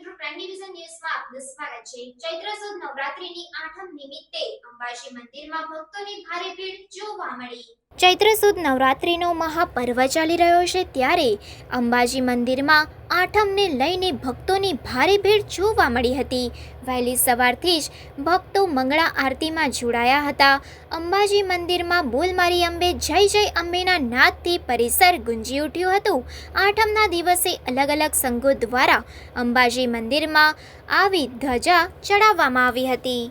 Prime division ન્યૂઝમાં આપનું સ્વાગત છે. ચૈત્ર સુદ નવરાત્રિની આઠમ નિમિત્તે અંબાજી મંદિરમાં ભક્તોની ભારે ભીડ જોવા મળી. ચૈત્ર સુદ નવરાત્રિનો મહાપર્વ ચાલી રહ્યો છે ત્યારે અંબાજી મંદિરમાં આઠમને લઈને ભક્તોની ભારે ભીડ જોવા મળી હતી. વહેલી સવારથી જ ભક્તો મંગળા આરતીમાં જોડાયા હતા. અંબાજી મંદિરમાં બોલમારી અંબે જય જય અંબેના નાદથી પરિસર ગુંજી ઉઠ્યું હતું. આઠમના દિવસે અલગ અલગ સંઘો દ્વારા અંબાજી મંદિરમાં આવી ધજા ચડાવવામાં આવી હતી.